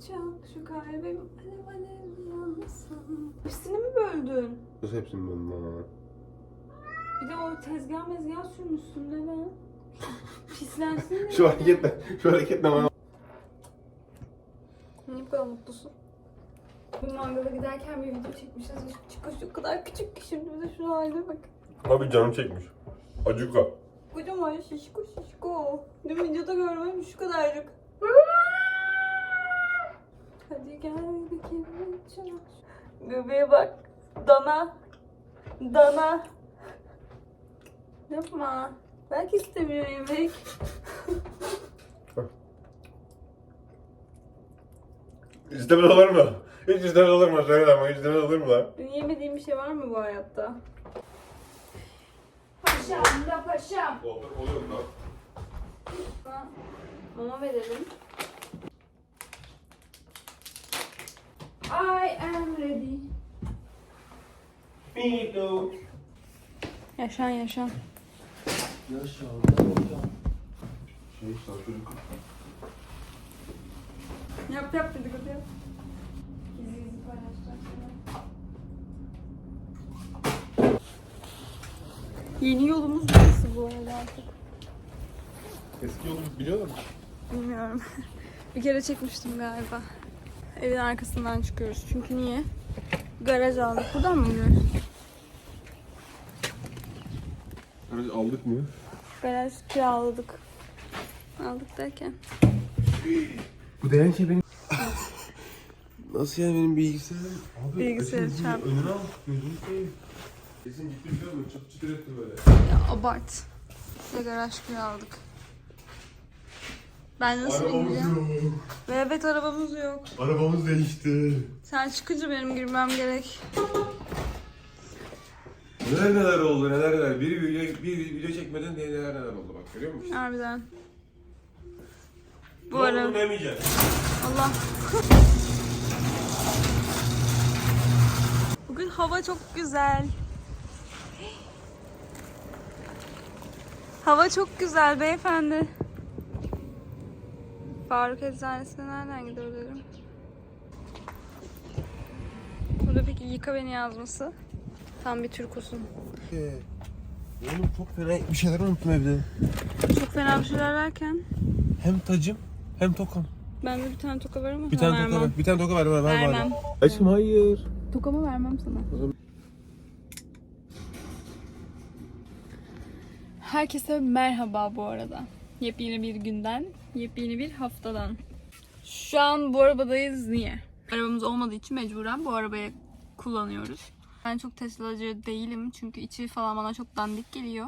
çak şu kalbim alev alev yansın. Hepsini mi böldün? Nasıl hepsini ben bana? Bir de o tezgah mezgah sürmüşsün de ne? Pislensin diye. Şu hareketle, şu hareketle bana. Niye bu kadar mutlusun? Bu mangala giderken bir video çekmişiz. Çıkış o kadar küçük ki şimdi bize şu haline bak. Abi canım çekmiş. Acuka. Kocaman şişko şişko. Dün videoda görmem şu kadarcık. Hadi gel bakayım çak. Göbeğe bak. Dana. Dana. Yapma. Belki istemiyor yemek. İstemez olur mu? Hiç istemez olur mu? Söyle ama hiç istemez olur mu lan? Yemediğim bir şey var mı bu hayatta? Paşam da paşam. Olur mu lan? Mama verelim. I am ready. Mito. Yaşan yaşan. Şey sağ çocuk. Yap yap dedikodu yap. Gizli gizli paylaşacağım Yeni yolumuz burası bu arada artık. Eski yolu biliyor musun? Bilmiyorum. bir kere çekmiştim galiba. Evin arkasından çıkıyoruz. Çünkü niye? Garaj aldık. Buradan mı gidiyoruz? Aracı aldık mı? Garaj kiraladık. Aldık derken. Bu değen şey benim... Nasıl yani benim bilgisayarım? Abi Bilgisayarı açın, çarp. Önüne al. Gözünü seveyim. Kesin gitti biliyor musun? Çıt çıtır etti böyle. Ya abart. Ve garaj kiraladık. Ben nasıl bineceğim? yok. Ve evet arabamız yok. Arabamız değişti. Sen çıkınca benim girmem gerek. Neler neler oldu neler neler. Bir video, bir video çekmeden diye neler neler oldu bak görüyor musun? Harbiden. Bu Ne ara olduğunu demeyeceğim. Allah. Bugün hava çok güzel. Hava çok güzel beyefendi. Faruk Eczanesi'ne nereden dedim. Burada peki yıka beni yazması. Tam bir Türk olsun. Ee, Oğlum çok fena bir şeyler unuttum evde. Çok fena bir şeyler derken. Hem tacım hem tokam. Bende bir tane toka var ama Bir sana tane toka ver. Bir tane toka ver. ver, ver Vermem. bari. Aşkım hayır. Tokamı vermem sana. Herkese merhaba bu arada. Yepyeni bir günden, yepyeni bir haftadan. Şu an bu arabadayız. Niye? Arabamız olmadığı için mecburen bu arabayı kullanıyoruz. Ben çok Tesla'cı değilim çünkü içi falan bana çok dandik geliyor.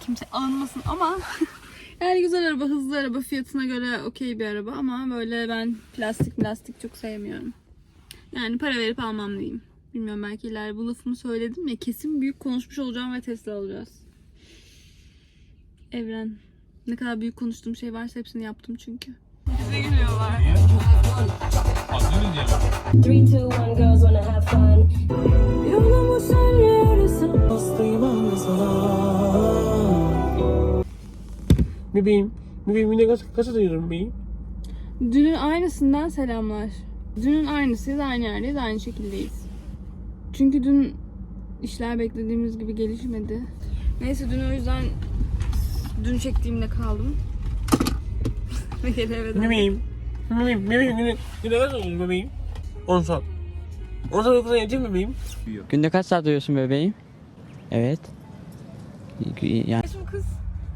Kimse alınmasın ama yani güzel araba, hızlı araba, fiyatına göre okey bir araba ama böyle ben plastik plastik çok sevmiyorum. Yani para verip almam diyeyim. Bilmiyorum belki ileride bu lafımı söyledim ya kesin büyük konuşmuş olacağım ve Tesla alacağız. Evren. Ne kadar büyük konuştuğum şey varsa hepsini yaptım çünkü. Bize gülüyorlar. Three, two, one, girls wanna have fun. Yolumu sen yarısı. Bebeğim. Bebeğim yine kaç, kaç atıyorum bebeğim? Dünün aynısından selamlar. Dünün aynısıyız, aynı yerdeyiz, aynı şekildeyiz. Çünkü dün işler beklediğimiz gibi gelişmedi. Neyse dün o yüzden dün çektiğimde kaldım. Ve geri eve döndüm. Bebeğim. Bebeğim. Bebeğim atıyorum bebeğim? 10 saat. 10 saat uykudan mi bebeğim? Günde kaç saat uyuyorsun bebeğim? Evet. Yani Şimdi kız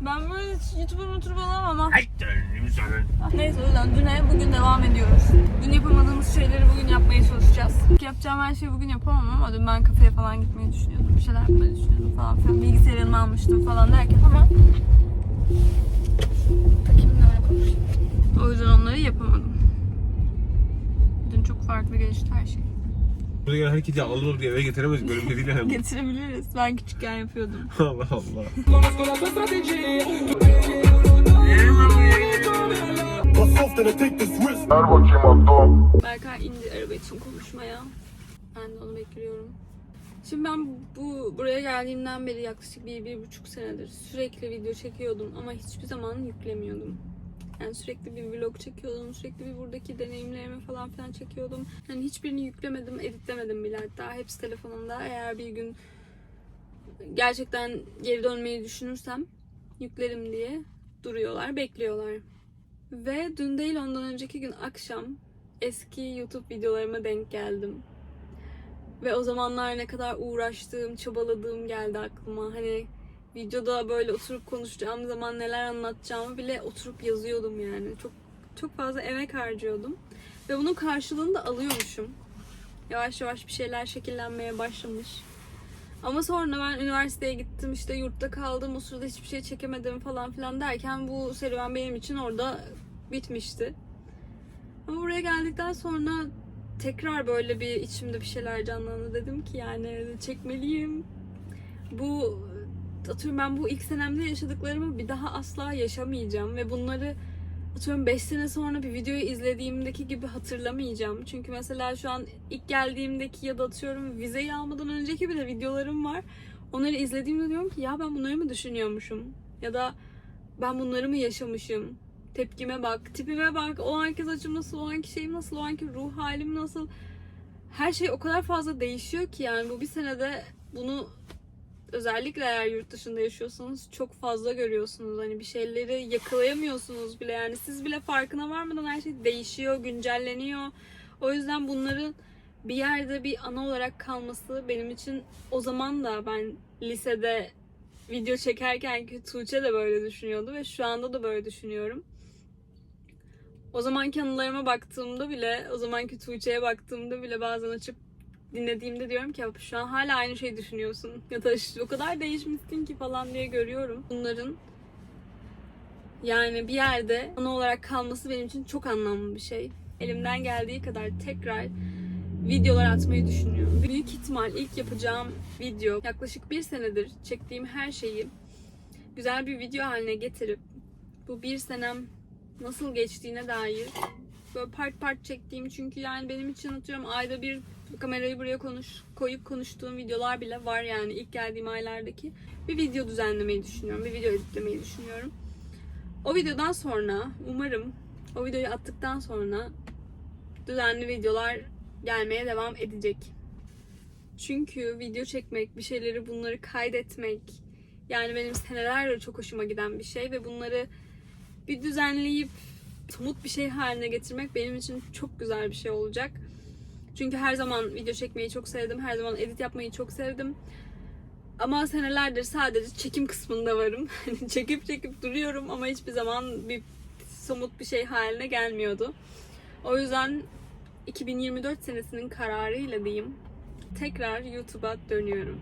ben böyle YouTuber mutuber olamam ama. Neyse o yüzden düne bugün devam ediyoruz. Dün yapamadığımız şeyleri bugün yapmaya çalışacağız. Yapacağım her şeyi bugün yapamam ama dün ben kafeye falan gitmeyi düşünüyordum. Bir şeyler yapmayı düşünüyordum falan filan. Bilgisayarı yanıma almıştım falan derken ama? O yüzden onları yapamadım. Dün çok farklı gelişti her şey. Burada gelen herkesi alır diye eve getiremeyiz. Böyle bir şey değil yani. Getirebiliriz. Ben küçükken yapıyordum. Allah Allah. Berkay indi araba için konuşmaya. Ben de onu bekliyorum. Şimdi ben bu buraya geldiğimden beri yaklaşık bir, bir buçuk senedir sürekli video çekiyordum ama hiçbir zaman yüklemiyordum. Yani sürekli bir vlog çekiyordum. Sürekli bir buradaki deneyimlerimi falan filan çekiyordum. Yani hiçbirini yüklemedim, editlemedim bile hatta. Hepsi telefonumda. Eğer bir gün gerçekten geri dönmeyi düşünürsem yüklerim diye duruyorlar, bekliyorlar. Ve dün değil ondan önceki gün akşam eski YouTube videolarıma denk geldim. Ve o zamanlar ne kadar uğraştığım, çabaladığım geldi aklıma. Hani videoda böyle oturup konuşacağım zaman neler anlatacağımı bile oturup yazıyordum yani. Çok çok fazla emek harcıyordum. Ve bunun karşılığını da alıyormuşum. Yavaş yavaş bir şeyler şekillenmeye başlamış. Ama sonra ben üniversiteye gittim işte yurtta kaldım o sırada hiçbir şey çekemedim falan filan derken bu serüven benim için orada bitmişti. Ama buraya geldikten sonra tekrar böyle bir içimde bir şeyler canlandı. Dedim ki yani çekmeliyim. Bu atıyorum ben bu ilk senemde yaşadıklarımı bir daha asla yaşamayacağım ve bunları atıyorum 5 sene sonra bir videoyu izlediğimdeki gibi hatırlamayacağım. Çünkü mesela şu an ilk geldiğimdeki ya da atıyorum vizeyi almadan önceki bile videolarım var. Onları izlediğimde diyorum ki ya ben bunları mı düşünüyormuşum? Ya da ben bunları mı yaşamışım? Tepkime bak, tipime bak, o anki saçım nasıl, o anki şeyim nasıl, o anki ruh halim nasıl. Her şey o kadar fazla değişiyor ki yani bu bir senede bunu özellikle eğer yurt dışında yaşıyorsanız çok fazla görüyorsunuz. Hani bir şeyleri yakalayamıyorsunuz bile. Yani siz bile farkına varmadan her şey değişiyor, güncelleniyor. O yüzden bunların bir yerde bir ana olarak kalması benim için o zaman da ben lisede video çekerken ki Tuğçe de böyle düşünüyordu ve şu anda da böyle düşünüyorum. O zamanki anılarıma baktığımda bile, o zamanki Tuğçe'ye baktığımda bile bazen açıp dinlediğimde diyorum ki "Ya şu an hala aynı şeyi düşünüyorsun. Ya da o kadar değişmişsin ki falan diye görüyorum. Bunların yani bir yerde ana olarak kalması benim için çok anlamlı bir şey. Elimden geldiği kadar tekrar videolar atmayı düşünüyorum. Büyük ihtimal ilk yapacağım video yaklaşık bir senedir çektiğim her şeyi güzel bir video haline getirip bu bir senem nasıl geçtiğine dair. Böyle part part çektiğim çünkü yani benim için atıyorum ayda bir kamerayı buraya konuş koyup konuştuğum videolar bile var yani ilk geldiğim aylardaki. Bir video düzenlemeyi düşünüyorum bir video editlemeyi düşünüyorum. O videodan sonra umarım o videoyu attıktan sonra düzenli videolar gelmeye devam edecek. Çünkü video çekmek bir şeyleri bunları kaydetmek yani benim senelerdir çok hoşuma giden bir şey ve bunları bir düzenleyip somut bir şey haline getirmek benim için çok güzel bir şey olacak. Çünkü her zaman video çekmeyi çok sevdim. Her zaman edit yapmayı çok sevdim. Ama senelerdir sadece çekim kısmında varım. Hani çekip çekip duruyorum ama hiçbir zaman bir somut bir şey haline gelmiyordu. O yüzden 2024 senesinin kararıyla diyeyim tekrar YouTube'a dönüyorum.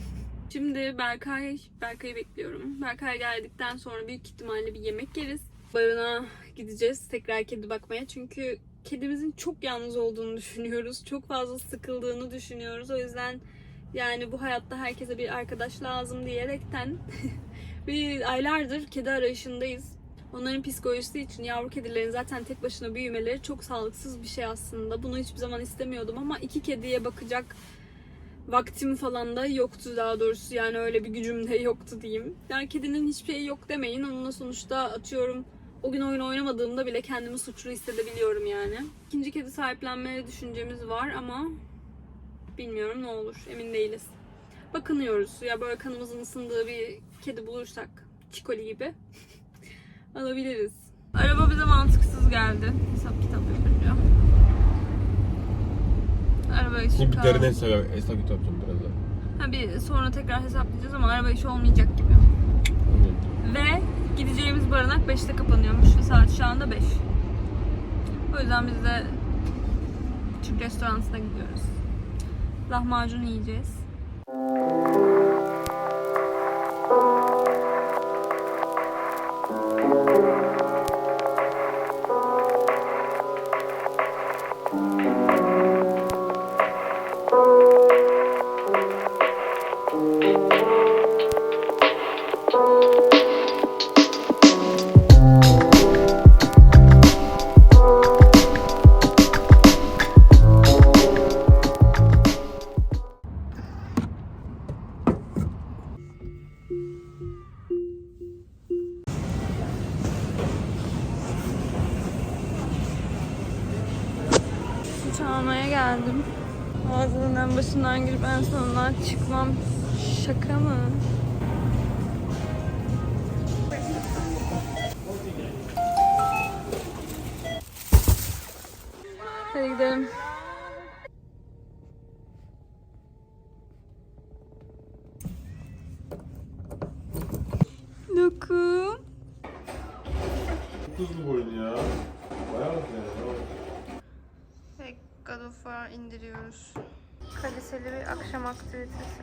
Şimdi Berkay, Berkay'ı bekliyorum. Berkay geldikten sonra büyük ihtimalle bir yemek yeriz. Barınağa gideceğiz tekrar kedi bakmaya. Çünkü kedimizin çok yalnız olduğunu düşünüyoruz. Çok fazla sıkıldığını düşünüyoruz. O yüzden yani bu hayatta herkese bir arkadaş lazım diyerekten bir aylardır kedi arayışındayız. Onların psikolojisi için yavru kedilerin zaten tek başına büyümeleri çok sağlıksız bir şey aslında. Bunu hiçbir zaman istemiyordum ama iki kediye bakacak vaktim falan da yoktu daha doğrusu yani öyle bir gücüm de yoktu diyeyim. Yani kedinin hiçbir şeyi yok demeyin. Onunla sonuçta atıyorum o gün oyun oynamadığımda bile kendimi suçlu hissedebiliyorum yani. İkinci kedi sahiplenme düşüncemiz var ama bilmiyorum ne olur emin değiliz. Bakınıyoruz ya böyle kanımızın ısındığı bir kedi bulursak çikoli gibi alabiliriz. Araba bize mantıksız geldi. Hesap kitap yapınca. Araba işi kaldı. tane hesap, hesap kitap yapacağım birazdan. Ha bir sonra tekrar hesaplayacağız ama araba işi olmayacak gibi. Ve gideceğimiz barınak 5'te kapanıyormuş. Saat şu anda 5. O yüzden biz de Türk restoranına gidiyoruz. Lahmacun yiyeceğiz. Sonundan çıkmam şaka mı? Hadi gidelim. Lokum. Çok hızlı bu oyun ya. Bayağı hızlı yani. Of War indiriyoruz kaliteli bir akşam aktivitesi.